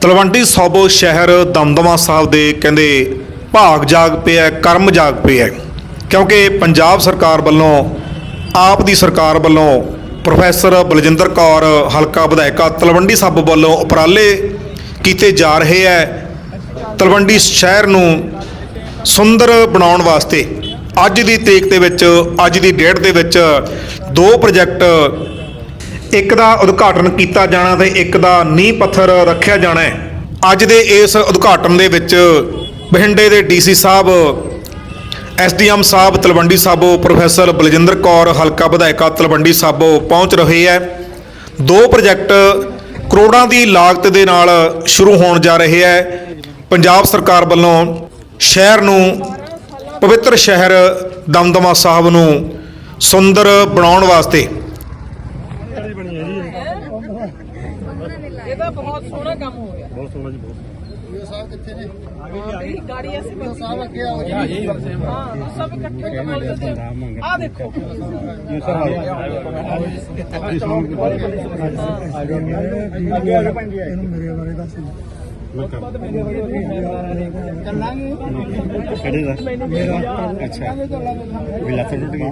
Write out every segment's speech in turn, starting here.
ਤਲਵੰਡੀ ਸਾਬੋ ਸ਼ਹਿਰ ਦਮਦਮਾ ਸਾਹਿਬ ਦੇ ਕਹਿੰਦੇ ਭਾਗ ਜਾਗ ਪਿਆ ਕਰਮ ਜਾਗ ਪਿਆ ਕਿਉਂਕਿ ਪੰਜਾਬ ਸਰਕਾਰ ਵੱਲੋਂ, ਆਪ ਦੀ ਸਰਕਾਰ ਵੱਲੋਂ ਪ੍ਰੋਫੈਸਰ ਬਲਜਿੰਦਰ ਕੌਰ, ਹਲਕਾ ਵਿਧਾਇਕਾ ਤਲਵੰਡੀ ਸਾਬੋ ਵੱਲੋਂ ਉਪਰਾਲੇ ਕੀਤੇ ਜਾ ਰਹੇ ਹੈ। ਤਲਵੰਡੀ ਸ਼ਹਿਰ ਨੂੰ ਸੁੰਦਰ ਬਣਾਉਣ ਵਾਸਤੇ ਅੱਜ ਦੀ ਤਰੀਕ ਦੇ ਵਿੱਚ, ਅੱਜ ਦੀ ਡੇਟ ਦੇ ਵਿੱਚ ਦੋ ਪ੍ਰੋਜੈਕਟ ਇੱਕ ਦਾ ਉਦਘਾਟਨ ਕੀਤਾ ਜਾਣਾ ਤੇ ਇੱਕ ਦਾ ਨੀਂਹ ਪੱਥਰ ਰੱਖਿਆ ਜਾਣਾ ਹੈ। ਅੱਜ ਦੇ ਇਸ ਉਦਘਾਟਨ ਦੇ ਵਿੱਚ ਬਠਿੰਡੇ ਦੇ ਡੀਸੀ ਸਾਹਿਬ ਐਸਡੀਐਮ ਸਾਹਿਬ, ਤਲਵੰਡੀ ਸਾਬੋ, ਪ੍ਰੋਫੈਸਰ ਬਲਜਿੰਦਰ ਕੌਰ, ਹਲਕਾ ਵਿਧਾਇਕਾ ਤਲਵੰਡੀ ਸਾਬੋ ਪਹੁੰਚ ਰਹੇ ਹੈ। ਦੋ ਪ੍ਰੋਜੈਕਟ ਕਰੋੜਾਂ ਦੀ ਲਾਗਤ ਦੇ ਨਾਲ ਸ਼ੁਰੂ ਹੋਣ ਜਾ ਰਹੇ ਹੈ। ਪੰਜਾਬ ਸਰਕਾਰ ਵੱਲੋਂ ਸ਼ਹਿਰ ਨੂੰ, ਪਵਿੱਤਰ ਸ਼ਹਿਰ ਦਮਦਮਾ ਸਾਹਿਬ ਨੂੰ ਸੁੰਦਰ ਬਣਾਉਣ ਵਾਸਤੇ ਇਹ ਤਾਂ ਬਹੁਤ ਸੋਹਣਾ ਕੰਮ ਹੋ ਗਿਆ। ਬਹੁਤ ਸੋਹਣਾ ਜੀ ਬਹੁਤ ਇਹ ਸਾਹਿਬ ਕਿੱਥੇ ਨੇ? ਇਹ ਗਾੜੀ ਅਸੀਂ ਇਹ ਸਾਹਿਬ ਅੱਗੇ ਆਓ ਜੀ। ਹਾਂ ਸਭ ਇਕੱਠੇ ਕਮਾਲ ਕਰਦੇ ਆ। ਦੇਖੋ। ਇਹਨੂੰ ਮੇਰੇ ਬਾਰੇ ਦੱਸ। ਚੱਲਾਂਗੇ ਕਿਹੜੇ ਦਾ ਅੱਛਾ। ਵੀ ਲੱਤ ਟੁੱਟ ਗਈ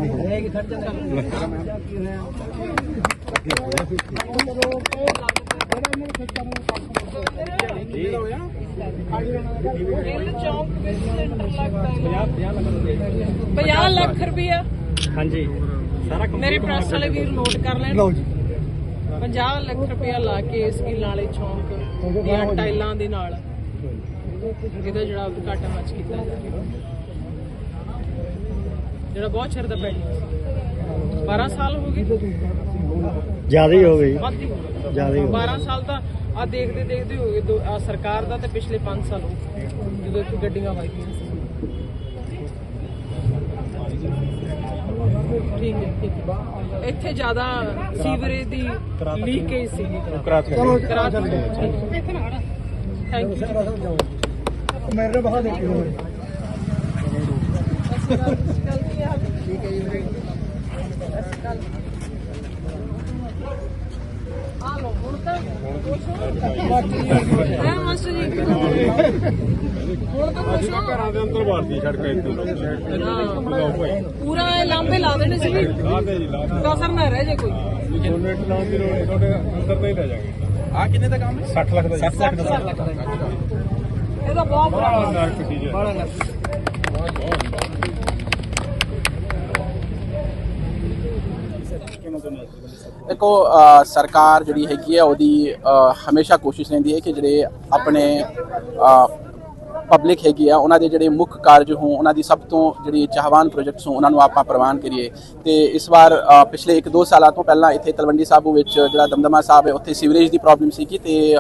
ਇਹ ਚੌਂਕ ਵਿੱਚ ਸੈਂਟਰ ਲੱਗਦਾ 50 ਲੱਖ ਰੁਪਇਆ ਹਾਂਜੀ। ਸਾਰਾ ਮੇਰੇ ਪ੍ਰੈਸ ਵਾਲੇ ਵੀਰ ਨੋਟ ਕਰ ਲੈਣ। ਲਓ ਜੀ। 50 ਲੱਖ ਰੁਪਇਆ ਲਾ ਕੇ ਇਸ ਕੀ ਨਾਲੇ ਚੌਂਕ ਦੀਆਂ ਟਾਈਲਾਂ ਦੇ ਨਾਲ। ਇਹਦਾ ਜਿਹੜਾ ਉਦਘਾਟਨ ਅੱਜ ਕੀਤਾ ਜਾ ਰਿਹਾ। ਜਿਹੜਾ ਬਹੁਤ ਚਿਰ ਦਾ ਪੈਂਡਿੰਗ 12 ਸਾਲ ਹੋ ਗਏ। ਜ਼ਿਆਦਾ ਹੀ ਹੋ ਗਈ। ਵੱਧ ਹੀ ਹੋ ਗਏ। ਜ਼ਿਆਦਾ ਹੀ ਹੋ 12 ਸਾਲ ਤਾਂ ਆ ਦੇਖਦੇ ਦੇਖਦੇ ਹੋ ਗਏ। ਆਹ ਸਰਕਾਰ ਦਾ ਤੇ ਪਿਛਲੇ 5 ਸਾਲ ਹੋ ਗਏ। ਜਦੋਂ ਇੱਥੇ ਗੱਡੀਆਂ ਵਾਈਆਂ ਠੀਕ ਹੈ ਠੀਕ ਹੈ ਇੱਥੇ ਜ਼ਿਆਦਾ ਸੀਵਰੇਜ ਦੀ ਲੀਕੇਜ ਸੀ। ਚਲੋ ਕਰਾ ਥੈਂਕ ਯੂ ਮੇਰੇ ਬਾਹਰ ਦੇਖਿਓ ਠੀਕ ਹੈ ਜੀ ਆ ਲੋ ਹੁਣ ਤਾਂ ਹੈ ਮਾਸਟਰ ਜੀ ਹੁਣ ਤਾਂ ਕੁਛ ਨਾ ਘਰਾਂ ਦੇ ਅੰਦਰ ਵਾਰਦੀ ਸੜਕ ਇੱਥੇ ਹਾਂ। ਪੂਰਾ ਇਹ ਲਾਂਬੇ ਲਾ ਦੇਣੇ ਸੀ ਲਾਦੇ ਜੀ ਲਾਦੇ ਕਸਰ ਨਾ ਰਹਿ ਜੇ ਕੋਈ ਯੂਨਿਟ ਲਾਉਣ ਦੀ ਲੋੜ ਨਹੀਂ ਤੁਹਾਡੇ ਅੰਦਰ ਤੇ ਹੀ ਲੈ ਜਾਗੇ ਆ ਕਿੰਨੇ ਦਾ ਕੰਮ 60 ਲੱਖ ਦਾ 60 ਲੱਖ ਦਾ ਇਹਦਾ ਬਹੁਤ ਬੁਰਾ ਹਾਲ ਹੈ। ਨਰਕ ਚੀਜ਼ ਹੈ ਦੇਖੋ ਸਰਕਾਰ ਜਿਹੜੀ ਹੈਗੀ ਹੈ ਉਹਦੀ ਹਮੇਸ਼ਾ ਕੋਸ਼ਿਸ਼ ਰਹਿੰਦੀ ਹੈ ਕਿ ਜਿਹੜੇ ਆਪਣੇ ਪਬਲਿਕ ਹੈਗੀ ਆ, ਉਹਨਾਂ ਦੇ ਜਿਹੜੇ ਮੁੱਖ ਕਾਰਜ ਹੋਣ, ਉਹਨਾਂ ਦੀ ਸਭ ਤੋਂ ਜਿਹੜੀ ਚਾਹਵਾਨ ਪ੍ਰੋਜੈਕਟਸ ਹੋਣ, ਉਹਨਾਂ ਨੂੰ ਆਪਾਂ ਪ੍ਰਵਾਨ ਕਰੀਏ। ਤੇ ਇਸ ਵਾਰ ਪਿਛਲੇ 1-2 ਸਾਲਾਂ ਤੋਂ ਪਹਿਲਾਂ ਇੱਥੇ ਤਲਵੰਡੀ ਸਾਬੂ ਵਿੱਚ ਜਿਹੜਾ ਦਮਦਮਾ ਸਾਹਿਬ ਹੈ, ਉੱਥੇ ਸੀਵਰੇਜ ਦੀ ਪ੍ਰੋਬਲਮ ਸੀ ਤੇ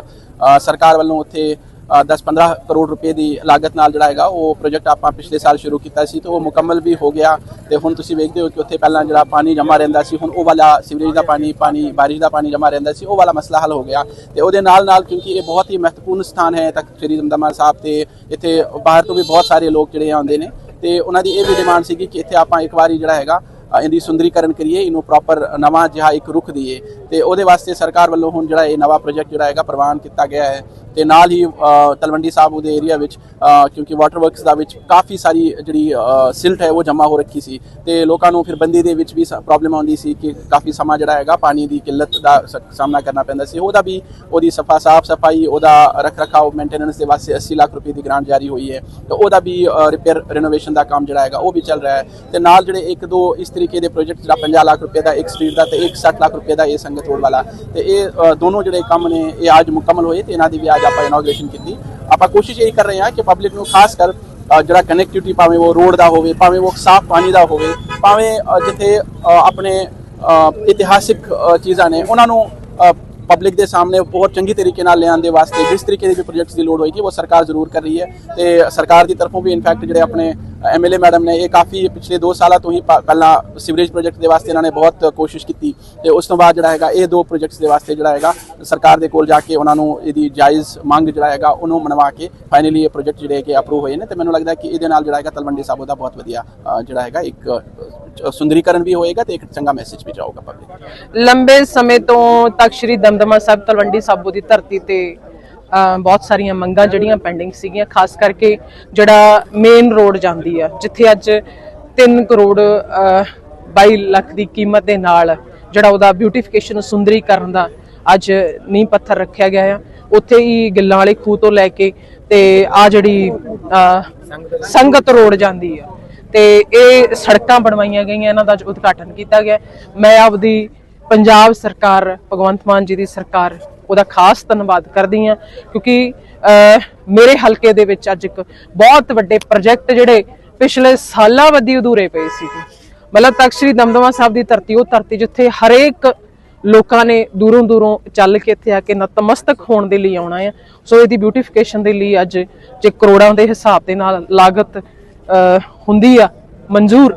ਸਰਕਾਰ ਵੱਲੋਂ ਉੱਥੇ 10-15 ਕਰੋੜ ਰੁਪਏ ਦੀ ਲਾਗਤ ਨਾਲ ਜਿਹੜਾ ਹੈਗਾ ਉਹ ਪ੍ਰੋਜੈਕਟ ਆਪਾਂ ਪਿਛਲੇ ਸਾਲ ਸ਼ੁਰੂ ਕੀਤਾ ਸੀ, ਤੇ ਉਹ ਮੁਕੰਮਲ ਵੀ ਹੋ ਗਿਆ। ਤੇ ਹੁਣ ਤੁਸੀਂ ਵੇਖਦੇ ਹੋ ਕਿ ਉੱਥੇ ਪਹਿਲਾਂ ਜਿਹੜਾ ਪਾਣੀ ਜਮ੍ਹਾਂ ਰਹਿੰਦਾ ਸੀ, ਹੁਣ ਉਹ ਵਾਲਾ ਸੀਵਰੇਜ ਦਾ ਪਾਣੀ ਪਾਣੀ, ਬਾਰਿਸ਼ ਦਾ ਪਾਣੀ ਜਮ੍ਹਾਂ ਰਹਿੰਦਾ ਸੀ, ਉਹ ਵਾਲਾ ਮਸਲਾ ਹੱਲ ਹੋ ਗਿਆ। ਤੇ ਉਹਦੇ ਨਾਲ ਨਾਲ ਕਿਉਂਕਿ ਇਹ ਬਹੁਤ ਹੀ ਮਹੱਤਵਪੂਰਨ ਸਥਾਨ ਹੈ ਤਖਤ ਸ੍ਰੀ ਦਮਦਮਾ ਸਾਹਿਬ ਤੇ ਇੱਥੇ ਬਾਹਰ ਤੋਂ ਵੀ ਬਹੁਤ ਸਾਰੇ ਲੋਕ ਜਿਹੜੇ ਆਉਂਦੇ ਨੇ। ਤੇ ਉਹਨਾਂ ਦੀ ਇਹ ਵੀ ਡਿਮਾਂਡ ਸੀਗੀ ਕਿ ਇੱਥੇ ਆਪਾਂ ਇੱਕ ਵਾਰੀ ਜਿਹੜਾ ਹੈਗਾ ਇਹਦੀ ਸੁੰਦਰੀਕਰਨ ਕਰੀਏ, ਇਹਨੂੰ ਪ੍ਰੋਪਰ ਨਵਾਂ ਜਿਹਾ ਇੱਕ ਰੁਖ ਦਈਏ ਤੇ ਉਹਦੇ ਵਾਸਤੇ ਸਰਕਾਰ ਵੱਲੋਂ ਹੁਣ ਜਿਹੜਾ ਇਹ ਨਵਾਂ ਪ੍ਰੋਜੈਕਟ ਜਿਹੜਾ ਹੈਗਾ ਪ੍ਰਵਾਨ ਕੀਤਾ ਗਿਆ ਹੈ। ਤੇ ਨਾਲ ਹੀ ਤਲਵੰਡੀ ਸਾਹਿਬ ਉਹਦੇ ਏਰੀਆ ਵਿੱਚ ਕਿਉਂਕਿ ਵਾਟਰ ਵਰਕਸ ਦਾ ਵਿੱਚ ਕਾਫੀ ਸਾਰੀ ਜਿਹੜੀ ਸਿਲਟ ਹੈ ਉਹ ਜਮ੍ਹਾਂ ਹੋ ਰੱਖੀ ਸੀ। ਤੇ ਲੋਕਾਂ ਨੂੰ ਫਿਰ ਬੰਦੀ ਦੇ ਵਿੱਚ ਵੀ ਪ੍ਰੋਬਲਮ ਆਉਂਦੀ ਸੀ ਕਿ ਕਾਫੀ ਸਮਾਂ ਜਿਹੜਾ ਹੈਗਾ ਪਾਣੀ ਦੀ ਕਿੱਲਤ ਦਾ ਸ- ਸਾਹਮਣਾ ਕਰਨਾ ਪੈਂਦਾ ਸੀ। ਉਹਦਾ ਵੀ ਉਹਦੀ ਸਫਾ, ਸਾਫ਼ ਸਫ਼ਾਈ, ਉਹਦਾ ਰੱਖ ਰਖਾਓ ਮੇਨਟੇਨੈਂਸ ਦੇ ਵਾਸਤੇ 80 ਲੱਖ ਰੁਪਏ ਦੀ ਗ੍ਰਾਂਟ ਜਾਰੀ ਹੋਈ ਹੈ। ਤੇ ਉਹਦਾ ਵੀ ਰਿਪੇਅਰ ਰੈਨੋਵੇਸ਼ਨ ਦਾ ਕੰਮ ਜਿਹੜਾ ਹੈਗਾ ਉਹ ਵੀ ਚੱਲ ਰਿਹਾ ਹੈ। ਤੇ ਨਾਲ ਜਿਹੜੇ ਇੱਕ ਦੋ ਇਸ ਤਰੀਕੇ ਦੇ ਪ੍ਰੋਜੈਕਟ ਜਿਹੜਾ 50 ਲੱਖ ਰੁਪਏ ਦਾ ਇੱਕ ਸਟਰੀਟ ਦਾ ਤੇ ਇੱਕ 60 ਲੱਖ ਰੁਪਏ ਦਾ ਇਹ ਸੰਗਤ ਰੋਡ ਵਾਲਾ। ਤੇ ਇਹ ਦੋਨੋਂ ਜਿਹੜੇ ਕੰਮ ਨੇ, ਇਹ ਅੱਜ ਮੁਕੰਮਲ ਹੋਏ ਤੇ ਇਹਨਾਂ ਦੀ ਵੀ ਅੱਜ ਆਪਾਂ ਇਨੋਗ੍ਰੇਸ਼ਨ ਕੀਤੀ। ਆਪਾਂ ਕੋਸ਼ਿਸ਼ ਇਹ ਕਰ ਰਹੇ ਹਾਂ ਕਿ ਪਬਲਿਕ ਨੂੰ ਖਾਸ ਕਰ ਜਿਹੜਾ ਕਨੈਕਟੀਵਿਟੀ ਭਾਵੇਂ ਉਹ ਰੋਡ ਦਾ ਹੋਵੇ, ਭਾਵੇਂ ਉਹ ਸਾਫ਼ ਪਾਣੀ ਦਾ ਹੋਵੇ, ਭਾਵੇਂ ਜਿੱਥੇ ਆਪਣੇ ਇਤਿਹਾਸਿਕ ਚੀਜ਼ਾਂ ਨੇ, ਉਹਨਾਂ ਨੂੰ ਪਬਲਿਕ ਦੇ ਸਾਹਮਣੇ ਬਹੁਤ ਚੰਗੀ ਤਰੀਕੇ ਨਾਲ ਲਿਆਉਣ ਦੇ ਵਾਸਤੇ, ਜਿਸ ਤਰੀਕੇ ਦੇ ਵੀ ਪ੍ਰੋਜੈਕਟਸ ਦੀ ਲੋੜ ਹੋਏਗੀ, ਉਹ ਸਰਕਾਰ ਜ਼ਰੂਰ ਕਰ ਰਹੀ ਹੈ। ਤੇ ਸਰਕਾਰ ਦੀ ਤਰਫੋਂ ਵੀ ਇਨਫੈਕਟ ਜਿਹੜੇ ਆਪਣੇ ਐਮਐਲਏ ਮੈਡਮ ਨੇ ਇਹ ਕਾਫੀ ਪਿਛਲੇ 2 ਸਾਲਾਂ ਤੋਂ ਹੀ ਪਹਿਲਾਂ ਸੀਵਰੇਜ ਪ੍ਰੋਜੈਕਟ ਦੇ ਵਾਸਤੇ ਇਹਨਾਂ ਨੇ ਬਹੁਤ ਕੋਸ਼ਿਸ਼ ਕੀਤੀ ਤੇ ਉਸ ਤੋਂ ਬਾਅਦ ਜਿਹੜਾ ਹੈਗਾ, ਇਹ ਦੋ ਪ੍ਰੋਜੈਕਟਸ ਦੇ ਵਾਸਤੇ ਜਿਹੜਾ ਹੈਗਾ, ਸਰਕਾਰ ਦੇ ਕੋਲ ਜਾ ਕੇ ਉਹਨਾਂ ਨੂੰ ਇਹਦੀ ਜਾਇਜ਼ ਮੰਗ ਜਿਹੜਾ ਹੈਗਾ, ਉਹਨੂੰ ਮਨਵਾ ਕੇ ਫਾਈਨਲੀ ਇਹ ਪ੍ਰੋਜੈਕਟ ਜਿਹੜੇ ਕਿ ਅਪਰੂਵ ਹੋਏ ਨੇ ਤੇ ਮੈਨੂੰ ਲੱਗਦਾ ਕਿ ਇਹਦੇ ਨਾਲ ਜਿਹੜਾ ਹੈਗਾ ਤਲਵੰਡੀ ਸਾਬੋ ਦਾ ਬਹੁਤ ਵਧੀਆ ਜਿਹੜਾ ਹੈਗਾ ਇੱਕ ਸੁੰਦਰੀਕਰਨ ਵੀ ਹੋਏਗਾ ਤੇ ਇੱਕ ਚੰਗਾ ਮੈਸੇਜ ਵੀ ਜਾਊਗਾ ਪਬਲਿਕ ਲੰਬੇ ਸਮੇਂ ਤੋਂ ਤਖਤ ਸ੍ਰੀ ਦਮਦਮਾ ਸਾਹਿਬ ਤਲਵੰਡੀ ਸਾਬੋ ਦੀ ਧਰਤੀ ਤੇ ਬਹੁਤ ਸਾਰੀਆਂ ਮੰਗਾਂ ਜਿਹੜੀਆਂ ਪੈਂਡਿੰਗ ਸੀਗੀਆਂ ਖਾਸ ਕਰਕੇ ਜਿਹੜਾ ਮੇਨ ਰੋਡ ਜਾਂਦੀ ਆ ਜਿੱਥੇ ਅੱਜ 3 ਕਰੋੜ ਅ, 22 ਲੱਖ ਦੀ ਕੀਮਤ ਦੇ ਨਾਲ ਜਿਹੜਾ ਉਹਦਾ ਬਿਊਟੀਫਿਕੇਸ਼ਨ ਸੁੰਦਰੀਕਰਨ ਦਾ ਅੱਜ ਨੀਂਹ ਪੱਥਰ ਰੱਖਿਆ ਗਿਆ ਆ। ਉੱਥੇ ਹੀ ਗਿੱਲਾਂ ਵਾਲੇ ਖੂਹ ਤੋਂ ਲੈ ਕੇ ਤੇ ਆ ਜਿਹੜੀ ਸੰਗਤ ਰੋਡ ਜਾਂਦੀ ਆ। ਤੇ ਇਹ ਸੜਕਾਂ ਬਣਵਾਈਆਂ ਗਈਆਂ ਇਹਨਾਂ ਦਾ ਅੱਜ ਉਦਘਾਟਨ ਕੀਤਾ ਗਿਆ। ਮੈਂ ਆਪਦੀ ਪੰਜਾਬ ਸਰਕਾਰ ਭਗਵੰਤ ਮਾਨ ਜੀ ਦੀ ਸਰਕਾਰ ਉਹਦਾ ਖਾਸ ਧੰਨਵਾਦ ਕਰਦੀ ਹਾਂ ਕਿਉਂਕਿ ਅਹ, ਮੇਰੇ ਹਲਕੇ ਦੇ ਵਿੱਚ ਅੱਜ ਇੱਕ ਬਹੁਤ ਵੱਡੇ ਪ੍ਰੋਜੈਕਟ ਜਿਹੜੇ ਪਿਛਲੇ ਸਾਲਾਂ ਵੱਧੀ ਅਧੂਰੇ ਪਏ ਸੀਗੇ। ਮਤਲਬ ਤਖਤ ਸ੍ਰੀ ਦਮਦਮਾ ਸਾਹਿਬ ਦੀ ਧਰਤੀ ਉਹ ਧਰਤੀ ਜਿੱਥੇ ਹਰੇਕ ਲੋਕਾਂ ਨੇ ਦੂਰੋਂ ਦੂਰੋਂ ਚੱਲ ਕੇ ਇੱਥੇ ਆ ਕੇ ਨਤਮਸਤਕ ਹੋਣ ਦੇ ਲਈ ਆਉਣਾ ਹੈ ਸੋ ਇਹਦੀ ਬਿਊਟੀਫਿਕੇਸ਼ਨ ਦੇ ਲਈ ਅੱਜ ਜੇ ਕਰੋੜਾਂ ਦੇ ਹਿਸਾਬ ਦੇ ਨਾਲ ਲਾਗਤ ਅਹ, ਹੁੰਦੀ ਆ ਮਨਜ਼ੂਰ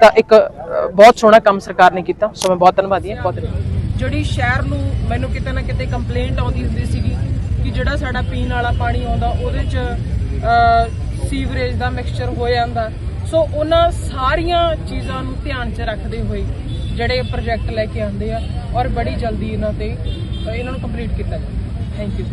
ਤਾਂ ਇੱਕ ਬਹੁਤ ਸੋਹਣਾ ਕੰਮ ਸਰਕਾਰ ਨੇ ਕੀਤਾ। ਸੋ ਮੈਂ ਬਹੁਤ ਧੰਨਵਾਦੀ ਹਾਂ ਬਹੁਤ ਧੰਨਵਾਦ। ਜਿਹੜੀ ਸ਼ਹਿਰ ਨੂੰ ਮੈਨੂੰ ਕਿਤੇ ਨਾ ਕਿਤੇ ਕੰਪਲੇਂਟ ਆਉਂਦੀ ਹੁੰਦੀ ਸੀਗੀ ਕਿ ਜਿਹੜਾ ਸਾਡਾ ਪੀਣ ਵਾਲਾ ਪਾਣੀ ਆਉਂਦਾ, ਉਹਦੇ 'ਚ ਸੀਵਰੇਜ ਦਾ ਮਿਕਸਚਰ ਹੋ ਜਾਂਦਾ। ਸੋ ਉਹਨਾਂ ਸਾਰੀਆਂ ਚੀਜ਼ਾਂ ਨੂੰ ਧਿਆਨ 'ਚ ਰੱਖਦੇ ਹੋਏ ਜਿਹੜੇ ਪ੍ਰੋਜੈਕਟ ਲੈ ਕੇ ਆਉਂਦੇ ਆ ਔਰ ਬੜੀ ਜਲਦੀ ਇਹਨਾਂ ਤੇ, ਇਹਨਾਂ ਨੂੰ ਕੰਪਲੀਟ ਕੀਤਾ ਜਾਵੇ। Thank you